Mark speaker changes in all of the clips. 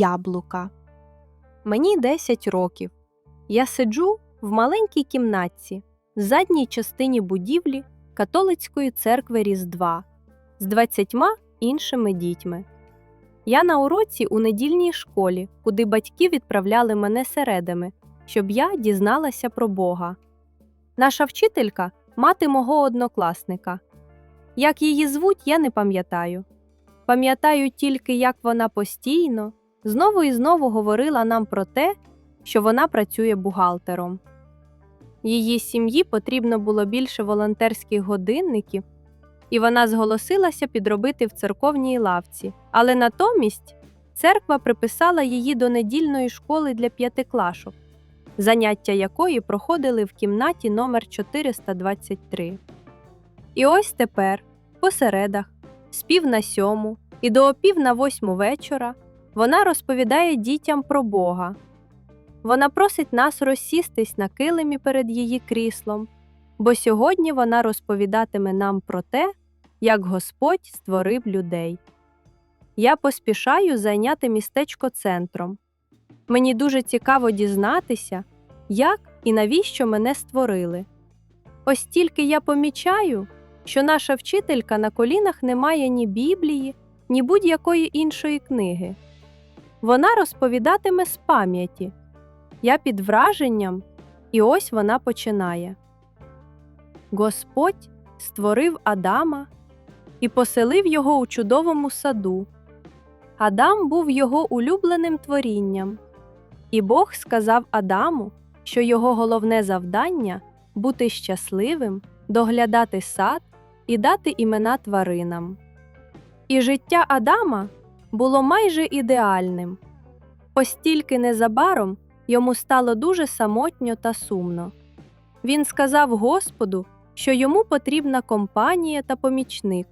Speaker 1: Яблука. Мені 10 років. Я сиджу в маленькій кімнатці в задній частині будівлі католицької церкви Різдва з 20 іншими дітьми. Я на уроці у недільній школі, куди батьки відправляли мене середами, щоб я дізналася про Бога. Наша вчителька мати мого однокласника. Як її звуть, я не пам'ятаю. Пам'ятаю тільки, як вона постійно знову і знову говорила нам про те, що вона працює бухгалтером. Її сім'ї потрібно було більше волонтерських годинників, і вона зголосилася підробити в церковній лавці, але натомість церква приписала її до недільної школи для п'ятиклашок, заняття якої проходили в кімнаті номер 423. І ось тепер, по середах, з пів на сьому і до опів на восьму вечора, вона розповідає дітям про Бога. Вона просить нас розсістись на килимі перед її кріслом, бо сьогодні вона розповідатиме нам про те, як Господь створив людей. Я поспішаю зайняти містечко центром. Мені дуже цікаво дізнатися, як і навіщо мене створили. Ось тільки я помічаю, що наша вчителька на колінах не має ні Біблії, ні будь-якої іншої книги. Вона розповідатиме з пам'яті. Я під враженням, і ось вона починає. Господь створив Адама і поселив його у чудовому саду. Адам був його улюбленим творінням, і Бог сказав Адаму, що його головне завдання бути щасливим, доглядати сад і дати імена тваринам. І життя Адама було майже ідеальним. Ось тільки незабаром йому стало дуже самотньо та сумно. Він сказав Господу, що йому потрібна компанія та помічник.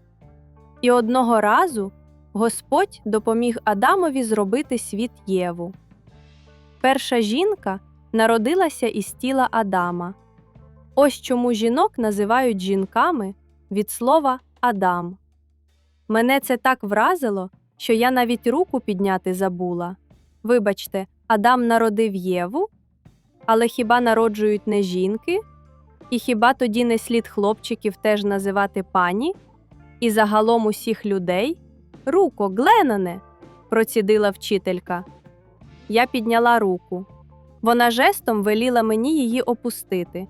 Speaker 1: І одного разу Господь допоміг Адамові зробити світ Єву. Перша жінка народилася із тіла Адама. Ось чому жінок називають жінками від слова Адам. Мене це так вразило, що я навіть руку підняти забула. Вибачте, Адам народив Єву, але хіба народжують не жінки? І хіба тоді не слід хлопчиків теж називати пані? І загалом усіх людей? Руко, Гленане, процідила вчителька. Я підняла руку. Вона жестом веліла мені її опустити.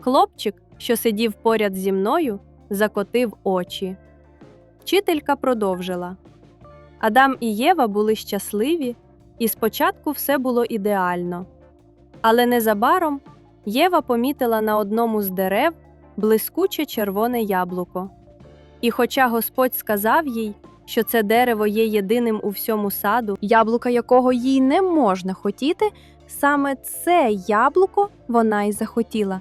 Speaker 1: Хлопчик, що сидів поряд зі мною, закотив очі. Вчителька продовжила. Адам і Єва були щасливі, і спочатку все було ідеально. Але незабаром Єва помітила на одному з дерев блискуче червоне яблуко. І хоча Господь сказав їй, що це дерево є єдиним у всьому саду, яблука якого їй не можна хотіти, саме це яблуко вона й захотіла.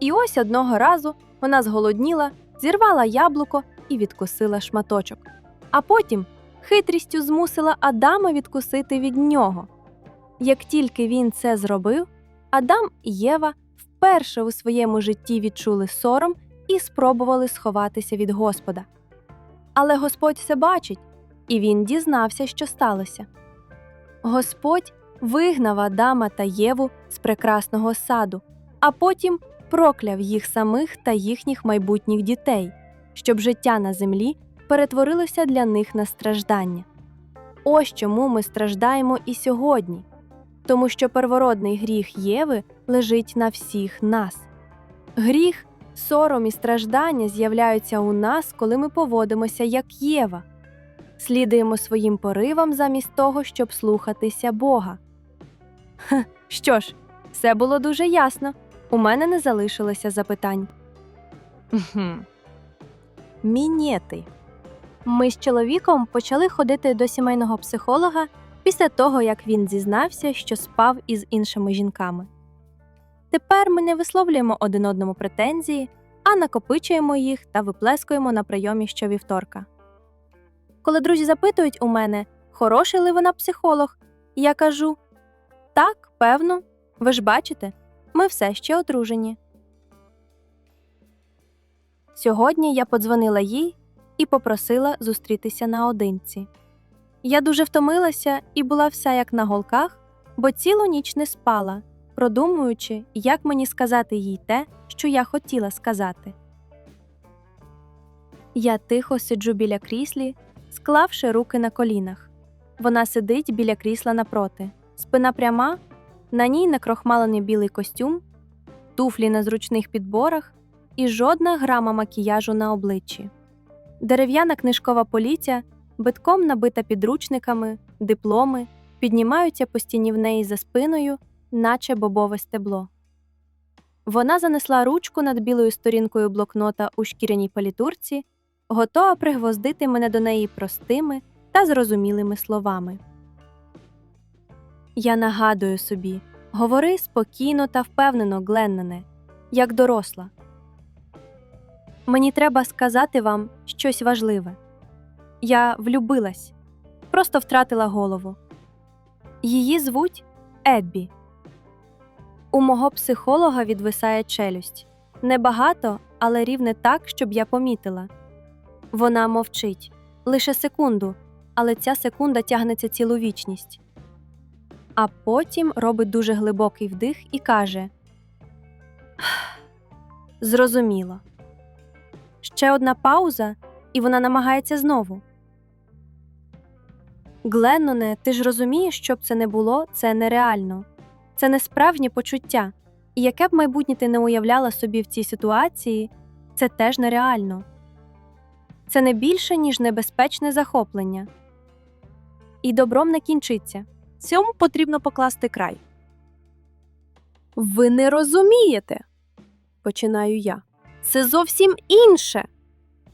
Speaker 1: І ось одного разу вона зголодніла, зірвала яблуко і відкусила шматочок. А потім хитрістю змусила Адама відкусити від нього. Як тільки він це зробив, Адам і Єва вперше у своєму житті відчули сором і спробували сховатися від Господа. Але Господь все бачить, і він дізнався, що сталося. Господь вигнав Адама та Єву з прекрасного саду, а потім прокляв їх самих та їхніх майбутніх дітей, щоб життя на землі перетворилося для них на страждання. Ось чому ми страждаємо і сьогодні, тому що первородний гріх Єви лежить на всіх нас. Гріх, сором і страждання з'являються у нас, коли ми поводимося як Єва, слідуємо своїм поривам замість того, щоб слухатися Бога. Хе, що ж, все було дуже ясно. У мене не залишилося запитань. Мінети. Ми з чоловіком почали ходити до сімейного психолога після того, як він зізнався, що спав із іншими жінками. Тепер ми не висловлюємо один одному претензії, а накопичуємо їх та виплескуємо на прийомі щовівторка. Коли друзі запитують у мене, хороший ли вона психолог, я кажу так, певно, ви ж бачите, ми все ще одружені. Сьогодні я подзвонила їй і попросила зустрітися наодинці. Я дуже втомилася і була вся як на голках, бо цілу ніч не спала, продумуючи, як мені сказати їй те, що я хотіла сказати. Я тихо сиджу біля кріслі, склавши руки на колінах. Вона сидить біля крісла напроти, спина пряма, на ній накрохмалений білий костюм, туфлі на зручних підборах і жодна грама макіяжу на обличчі. Дерев'яна книжкова поліця, битком набита підручниками, дипломи, піднімаються по стіні в неї за спиною, наче бобове стебло. Вона занесла ручку над білою сторінкою блокнота у шкіряній палітурці, готова пригвоздити мене до неї простими та зрозумілими словами. Я нагадую собі, говори спокійно та впевнено, Гленнене, як доросла. Мені треба сказати вам щось важливе. Я влюбилась, просто втратила голову. Її звуть Еббі. У мого психолога відвисає челюсть. Небагато, але рівне так, щоб я помітила. Вона мовчить лише секунду, але ця секунда тягнеться цілу вічність. А потім робить дуже глибокий вдих і каже: Зрозуміло. Ще одна пауза, і вона намагається знову. Гленноне, ти ж розумієш, що б це не було, це нереально. Це не справжнє почуття. І яке б майбутнє ти не уявляла собі в цій ситуації, це теж нереально. Це не більше, ніж небезпечне захоплення. І добром не кінчиться.
Speaker 2: Цьому потрібно покласти край. Ви не розумієте, починаю я. Це зовсім інше.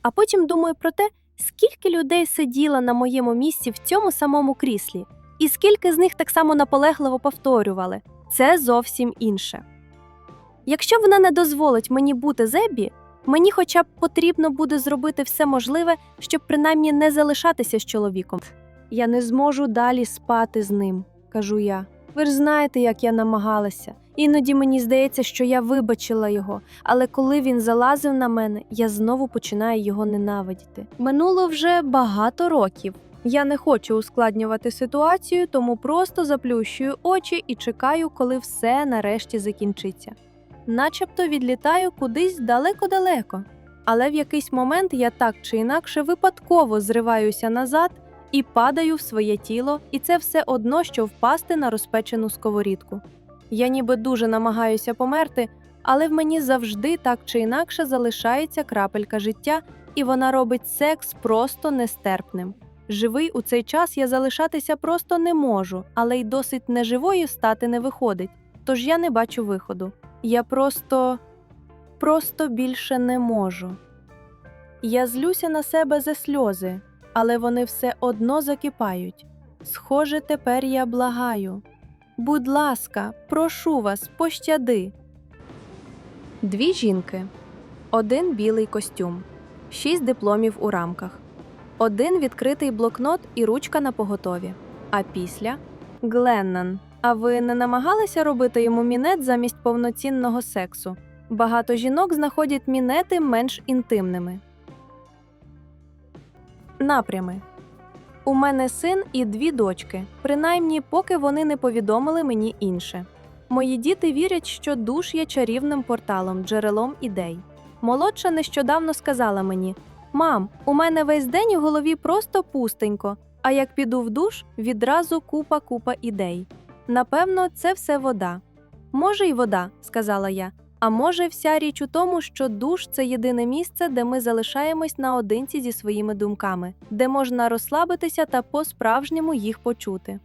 Speaker 1: А потім думаю про те, скільки людей сиділо на моєму місці в цьому самому кріслі, і скільки з них так само наполегливо повторювали це зовсім інше. Якщо вона не дозволить мені бути Зебі, мені хоча б потрібно буде зробити все можливе, щоб принаймні не залишатися з чоловіком. Я не зможу далі спати з ним, кажу я. Ви ж знаєте, як я намагалася. Іноді мені здається, що я вибачила його, але коли він залазив на мене, я знову починаю його ненавидіти. Минуло вже багато років. Я не хочу ускладнювати ситуацію, тому просто заплющую очі і чекаю, коли все нарешті закінчиться. Начебто відлітаю кудись далеко-далеко. Але в якийсь момент я так чи інакше випадково зриваюся назад і падаю в своє тіло, і це все одно, що впасти на розпечену сковорідку. Я ніби дуже намагаюся померти, але в мені завжди так чи інакше залишається крапелька життя, і вона робить секс просто нестерпним. Живий у цей час я залишатися просто не можу, але й досить неживою стати не виходить. Тож я не бачу виходу. Я просто, просто більше не можу. Я злюся на себе за сльози, але вони все одно закипають. Схоже, тепер я благаю. Будь ласка, прошу вас, пощади. Дві жінки, один білий костюм, шість дипломів у рамках, один відкритий блокнот і ручка на поготові. А після Гленнан. А ви не намагалися робити йому мінет замість повноцінного сексу? Багато жінок знаходять мінети менш інтимними. Напрями. У мене син і дві дочки, принаймні, поки вони не повідомили мені інше. Мої діти вірять, що душ є чарівним порталом, джерелом ідей. Молодша нещодавно сказала мені: Мам, у мене весь день у голові просто пустенько, а як піду в душ, відразу купа купа ідей. Напевно, це все вода. Може, й вода, сказала я. А може, вся річ у тому, що душ це єдине місце, де ми залишаємось наодинці зі своїми думками, де можна розслабитися та по-справжньому їх почути.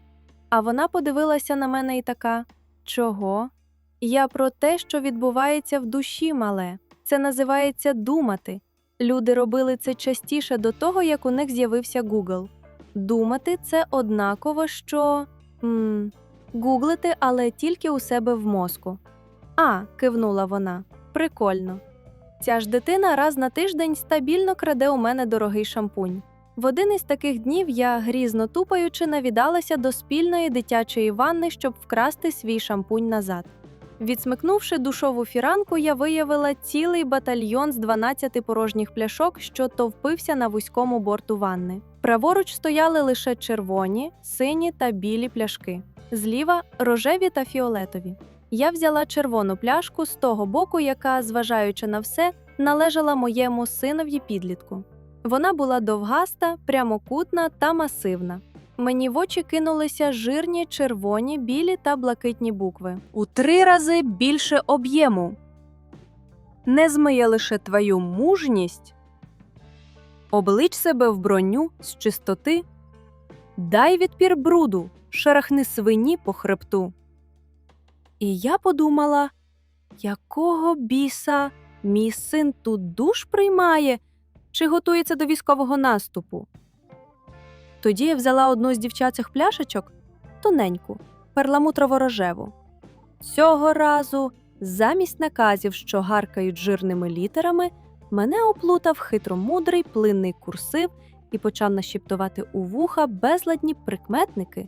Speaker 1: А вона подивилася на мене і така: чого? Я про те, що відбувається в душі, мале. Це називається думати. Люди робили це частіше до того, як у них з'явився Google. Думати це однаково, що. М гуглити, але тільки у себе в мозку. А, кивнула вона. Прикольно. Ця ж дитина раз на тиждень стабільно краде у мене дорогий шампунь. В один із таких днів я, грізно тупаючи, навідалася до спільної дитячої ванни, щоб вкрасти свій шампунь назад. Відсмикнувши душову фіранку, я виявила цілий батальйон з 12 порожніх пляшок, що товпився на вузькому борту ванни. Праворуч стояли лише червоні, сині та білі пляшки, зліва рожеві та фіолетові. Я взяла червону пляшку з того боку, яка, зважаючи на все, належала моєму синові підлітку. Вона була довгаста, прямокутна та масивна. Мені в очі кинулися жирні червоні, білі та блакитні букви.
Speaker 2: У три рази більше об'єму. Не змиє лише твою мужність. Облич себе в броню з чистоти. Дай відпір бруду, шарахни свині по хребту. І я подумала, якого біса мій син тут душ приймає чи готується до військового наступу. Тоді я взяла одну з дівчачих пляшечок, тоненьку, перламутрово-рожеву. Цього разу, замість наказів, що гаркають жирними літерами, мене оплутав хитромудрий плинний курсив і почав нашіптувати у вуха безладні прикметники.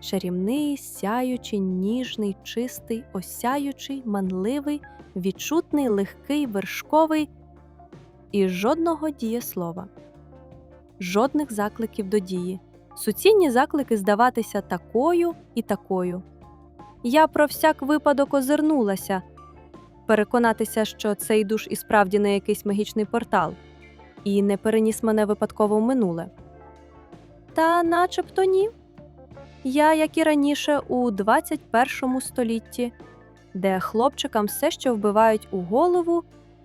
Speaker 2: Чарівний, сяючий, ніжний, чистий, осяючий, манливий, відчутний, легкий, вершковий і жодного дієслова, жодних закликів до дії, суцільні заклики здаватися такою і такою. Я про всяк випадок озирнулася, переконатися, що цей душ і справді не якийсь магічний портал, і не переніс мене випадково в минуле. Та начебто ні. Я, як і раніше, у 21 столітті, де хлопчикам все ще вбивають у голову,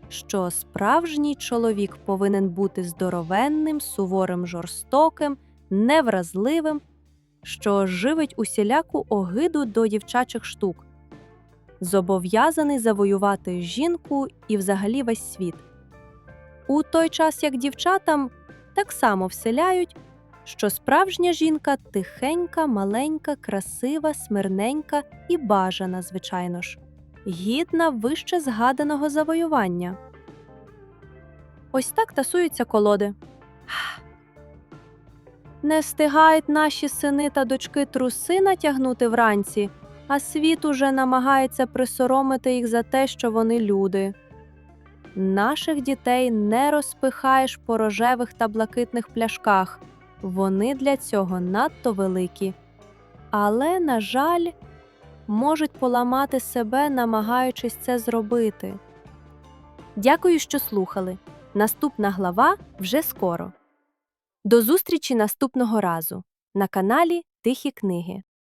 Speaker 2: що справжній чоловік повинен бути здоровенним, суворим, жорстоким, невразливим, що живить усіляку огиду до дівчачих штук, зобов'язаний завоювати жінку і взагалі весь світ. У той час як дівчатам так само вселяють, що справжня жінка тихенька, маленька, красива, смирненька і бажана, звичайно ж, гідна вище згаданого завоювання. Ось так тасуються колоди. Не встигають наші сини та дочки труси натягнути вранці, а світ уже намагається присоромити їх за те, що вони люди. Наших дітей не розпихаєш по рожевих та блакитних пляшках. Вони для цього надто великі. Але, на жаль, можуть поламати себе, намагаючись це зробити. Дякую, що слухали. Наступна глава вже скоро. До зустрічі наступного разу на каналі Тихі книги.